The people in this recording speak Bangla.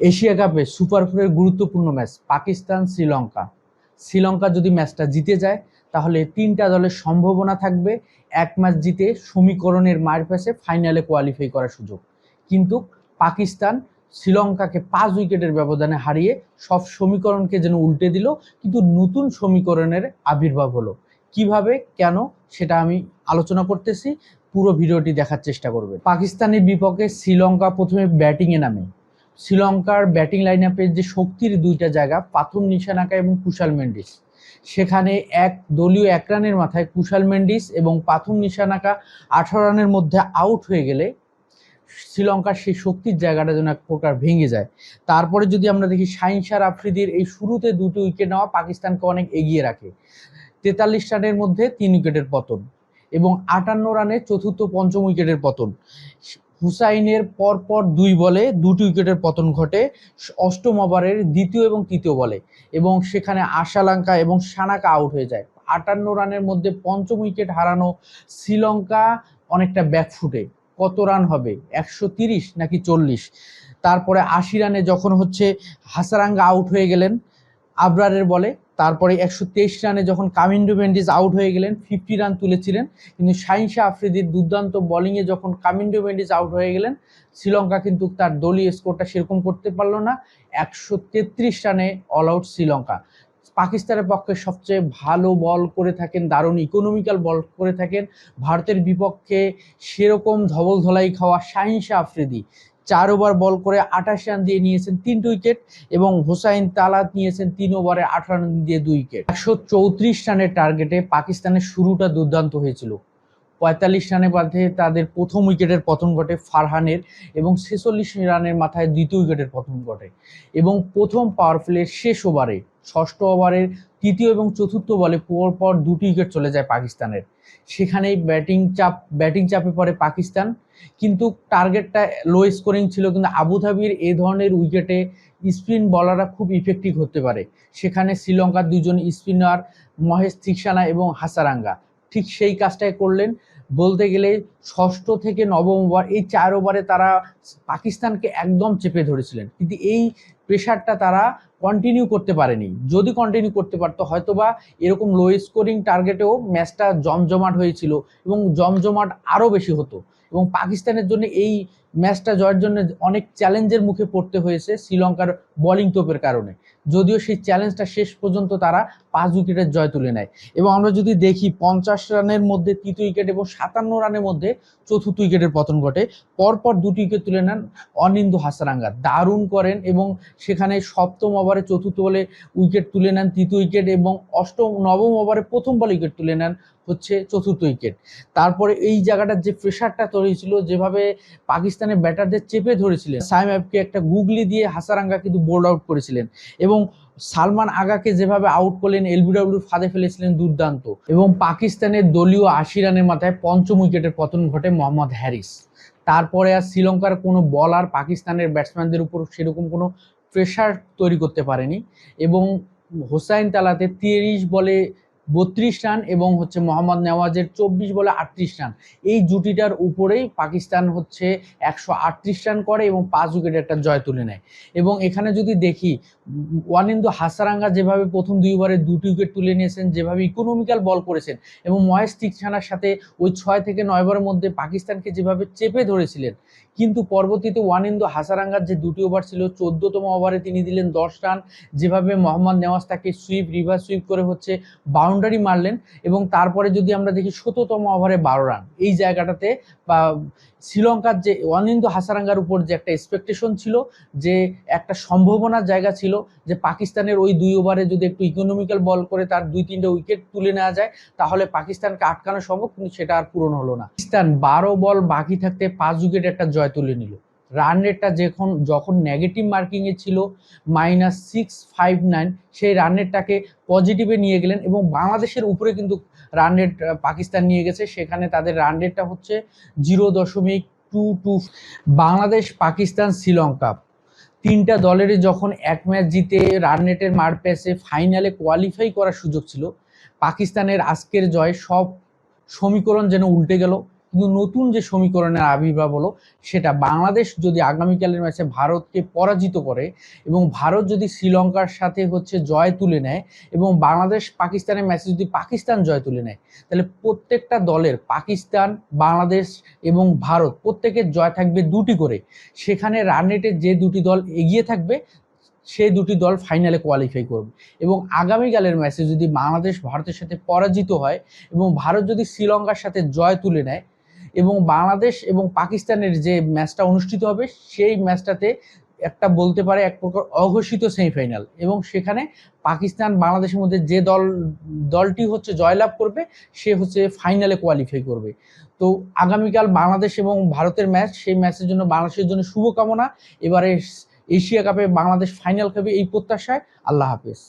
এশিয়া কাপে সুপার ফোরের গুরুত্বপূর্ণ ম্যাচ পাকিস্তান শ্রীলঙ্কা। শ্রীলঙ্কা যদি ম্যাচটা জিতে যায়, তাহলে তিনটা দলের সম্ভাবনা থাকবে। এক ম্যাচ জিতে সমীকরণের মার পেছে ফাইনালে কোয়ালিফাই করার সুযোগ। কিন্তু পাকিস্তান শ্রীলঙ্কাকে পাঁচ উইকেটের ব্যবধানে হারিয়ে সব সমীকরণকে যেন উল্টে দিল, কিন্তু নতুন সমীকরণের আবির্ভাব হলো। কীভাবে, কেন, সেটা আমি আলোচনা করতেছি। পুরো ভিডিওটি দেখার চেষ্টা করবে পাকিস্তানের বিপক্ষে শ্রীলঙ্কা প্রথমে ব্যাটিংয়ে নামে। শ্রীলঙ্কার ব্যাটিং লাইন আপের যে শক্তির দুইটা জায়গা, পাথুম নিশানাকা এবং কুশাল মেন্ডিস। সেখানে এক দলীয় এক রানের মাথায় কুশাল মেন্ডিস এবং পাথুম নিশানাকা আঠারো রানের মধ্যে আউট হয়ে গেলে শ্রীলঙ্কার সেই শক্তির জায়গাটা যেন এক প্রকার ভেঙে যায়। তারপরে যদি আমরা দেখি শাহিনশার আফ্রিদির এই শুরুতে দুটি উইকেট নেওয়া পাকিস্তানকে অনেক এগিয়ে রাখে। তেতাল্লিশ রানের মধ্যে তিন উইকেটের পতন এবং আটান্ন রানে চতুর্থ পঞ্চম উইকেটের পতন। হুসাইনের পরপর দুই বলে, দুটি উইকেটের পতন ঘটে, অষ্টম ওভারের দ্বিতীয় এবং তৃতীয় বলে। এবং সেখানে আশালাঙ্কা এবং সানাকা আউট হয়ে যায়। আটান্ন রানের মধ্যে পঞ্চম উইকেট হারানো শ্রীলঙ্কা অনেকটা ব্যাকফুটে কত রান হবে? একশো তিরিশ নাকি চল্লিশ? তারপরে আশি রানে যখন হচ্ছে হাসারাঙ্গা আউট হয়ে গেলেন, আবরারের বলে তারপরে একশো তেইশ রানে যখন কামিন্ডো মেন্ডিস আউট হয়ে গেলেন ফিফটি রান তুলেছিলেন। কিন্তু শাহিনশা আফ্রিদির দুর্দান্ত বোলিংয়ে যখন কামিন্ডো মেন্ডিস আউট হয়ে গেলেন, শ্রীলঙ্কা কিন্তু তার দলীয় স্কোরটা সেরকম করতে পারল না। একশো তেত্রিশ রানে অল আউট শ্রীলঙ্কা। পাকিস্তানের পক্ষে সবচেয়ে ভালো বল করে থাকেন, দারুণ ইকোনমিক্যাল বল করে থাকেন। ভারতের বিপক্ষে সেরকম ধবল ধলাই খাওয়া শাহিনশা আফ্রিদি। চার ওভার বল করে আঠাশ রান দিয়ে নিয়েছেন তিনটি উইকেট এবং হোসাইন তালাত নিয়েছেন তিন ওভারে আঠারো রান দিয়ে দুই উইকেট। একশো চৌত্রিশ রানের টার্গেটে পাকিস্তানের শুরুটা দুর্দান্ত হয়েছিল। পঁয়তাল্লিশ রানে বাদে তাদের প্রথম উইকেটের পতন ঘটে ফারহানের এবং ছেচল্লিশ রানের মাথায় দ্বিতীয় উইকেটের পতন ঘটে। এবং প্রথম পাওয়ার প্লের শেষ ওভারে ষষ্ঠ ওভারের তৃতীয় এবং চতুর্থ বলে পর পর দুটি উইকেট চলে যায় পাকিস্তানের। সেখানেই ব্যাটিং চাপ ব্যাটিং চাপে পড়ে পাকিস্তান। কিন্তু টার্গেটটা লো স্কোরিং ছিল কিন্তু আবুধাবির এ ধরনের উইকেটে স্পিন বলাররা খুব ইফেক্টিভ হতে পারে। সেখানে শ্রীলঙ্কার দুজন স্পিনার মহেশ থিকসানা এবং হাসারাঙ্গা। ঠিক সেই কাজটাই করলেন। বলতে গেলে ষষ্ঠ থেকে নবম ওভার, এই চার ওভারে তারা পাকিস্তানকে একদম চেপে ধরেছিলেন। কিন্তু এই প্রেশারটা তারা কন্টিনিউ করতে পারেনি। যদি কন্টিনিউ করতে পারতো, হয়তোবা এরকম লো স্কোরিং টার্গেটেও ম্যাচটা জমজমাট হয়েছিল এবং জমজমাট আরও বেশি হতো। এবং পাকিস্তানের জন্য এই ম্যাচটা জয়ের জন্য অনেক চ্যালেঞ্জের মুখে পড়তে হয়েছে শ্রীলঙ্কার বোলিং তোপের কারণে। যদিও সেই চ্যালেঞ্জটা শেষ পর্যন্ত তারা পাঁচ উইকেটের জয় তুলে নেয়। এবং আমরা যদি দেখি পঞ্চাশ রানের মধ্যে তৃতীয় উইকেট এবং সাতান্ন রানের মধ্যে চতুর্থ উইকেটের পতন ঘটে, পরপর দুটি উইকেট তুলে নেন অনিন্দু হাসারাঙ্গা। দারুণ করেন এবং সেখানে সপ্তম ওভারে চতুর্থ বলে উইকেট তুলে নেন তৃতীয় উইকেট এবং অষ্টম, নবম ওভারে প্রথম বলে উইকেট তুলে নেন হচ্ছে চতুর্থ উইকেট তারপরে এই জায়গাটার যে প্রেশারটা তৈরি ছিল যেভাবে পাকিস্তানের ব্যাটারদের চেপে ধরেছিলেন। সাইম অ্যাপকে একটা গুগলি দিয়ে হাসারাঙ্গা কিন্তু বোল্ড আউট করেছিলেন। এবং সালমান আগাকে যেভাবে আউট করলেন এলবিডব্লিউ ফাঁদে ফেলেছিলেন দুর্দান্ত। এবং পাকিস্তানের দলীয় আশি রানের মাথায় পঞ্চম উইকেটের পতন ঘটে মোহাম্মদ হ্যারিস। তারপরে আর শ্রীলঙ্কার কোনো বলার পাকিস্তানের ব্যাটসম্যানদের উপর সেরকম কোনো প্রেশার তৈরি করতে পারেনি। এবং হোসাইন তালাতে তিরিশ বলে বত্রিশ রান এবং হচ্ছে মোহাম্মদ নেওয়াজের চব্বিশ বলে আটত্রিশ রান। এই জুটিটার উপরেই পাকিস্তান হচ্ছে একশো আটত্রিশ রান করে এবং পাঁচ উইকেটে একটা জয় তুলে নেয়। এবং এখানে যদি দেখি ওয়ানিন্দু হাসারাঙ্গা যেভাবে প্রথম দুই ওভারে দুটি উইকেট তুলে নিয়েছেন, যেভাবে ইকোনমিক্যাল বল করেছেন এবং মহেশ তিকছানার সাথে ওই ছয় থেকে নয় ওভারের মধ্যে পাকিস্তানকে যেভাবে চেপে ধরেছিলেন, কিন্তু পরবর্তীতে ওয়ানিন্দু হাসারাঙ্গার যে দুটি ওভার ছিল, চোদ্দতম ওভারে তিনি দিলেন দশ রান, যেভাবে মোহাম্মদ নেওয়াজ তাকে সুইপ রিভার সুইপ করে হচ্ছে বাউন্ডারি মারলেন এবং তারপরে যদি আমরা দেখি শততম ওভারে বারো রান, এই জায়গাটাতে বা শ্রীলঙ্কার যে অনিন্দু হাসারাঙ্গার উপর যে একটা এক্সপেকটেশন ছিল, যে একটা সম্ভাবনার জায়গা ছিল যে পাকিস্তানের ওই দুই ওভারে যদি একটু ইকোনমিক্যাল বল করে তার দুই তিনটে উইকেট তুলে নেওয়া যায়, তাহলে পাকিস্তানকে আটকানো সম্ভব, কিন্তু সেটা আর পূরণ হলো না। পাকিস্তান বারো বল বাকি থাকতে পাঁচ উইকেট একটা জয় তুলে নিল। রান রেটটা যখন যখন নেগেটিভ মার্কিংয়ে ছিল মাইনাস সিক্স ফাইভ নাইন সেই রান রেটটাকে পজিটিভে নিয়ে গেলেন এবং বাংলাদেশের উপরে কিন্তু রান রেট পাকিস্তান নিয়ে গেছে। সেখানে তাদের রান রেটটা হচ্ছে জিরো দশমিক টু টু বাংলাদেশ পাকিস্তান শ্রীলঙ্কা তিনটা দলেরই যখন এক ম্যাচ জিতে রান রেটের মার পেসে ফাইনালে কোয়ালিফাই করার সুযোগ ছিল, পাকিস্তানের আজকের জয় সব সমীকরণ যেন উল্টে গেল। কিন্তু নতুন যে সমীকরণের আবির্ভাব হলো, সেটা বাংলাদেশ যদি আগামীকালের ম্যাচে ভারতকে পরাজিত করে এবং ভারত যদি শ্রীলঙ্কার সাথে হচ্ছে জয় তুলে নেয় এবং বাংলাদেশ পাকিস্তানের ম্যাচে যদি পাকিস্তান জয় তুলে নেয়, তাহলে প্রত্যেকটা দলের পাকিস্তান, বাংলাদেশ এবং ভারত প্রত্যেকের জয় থাকবে দুটি করে। সেখানে রান রেটে যে দুটি দল এগিয়ে থাকবে সেই দুটি দল ফাইনালে কোয়ালিফাই করবে। এবং আগামীকালের ম্যাচে যদি বাংলাদেশ ভারতের সাথে পরাজিত হয় এবং ভারত যদি শ্রীলঙ্কার সাথে জয় তুলে নেয় এবং বাংলাদেশ এবং পাকিস্তানের যে ম্যাচটা অনুষ্ঠিত হবে, সেই ম্যাচটাতে একটা বলতে পারে এক প্রকার অঘোষিত সেমিফাইনাল। এবং সেখানে পাকিস্তান বাংলাদেশের মধ্যে যে দল, দলটি হচ্ছে জয়লাভ করবে, সে হচ্ছে ফাইনালে কোয়ালিফাই করবে। তো আগামীকাল বাংলাদেশ এবং ভারতের ম্যাচ, সেই ম্যাচের জন্য বাংলাদেশের জন্য শুভকামনা। এবারে এশিয়া কাপে বাংলাদেশ ফাইনাল খাবে এই প্রত্যাশায়। আল্লাহ হাফেজ।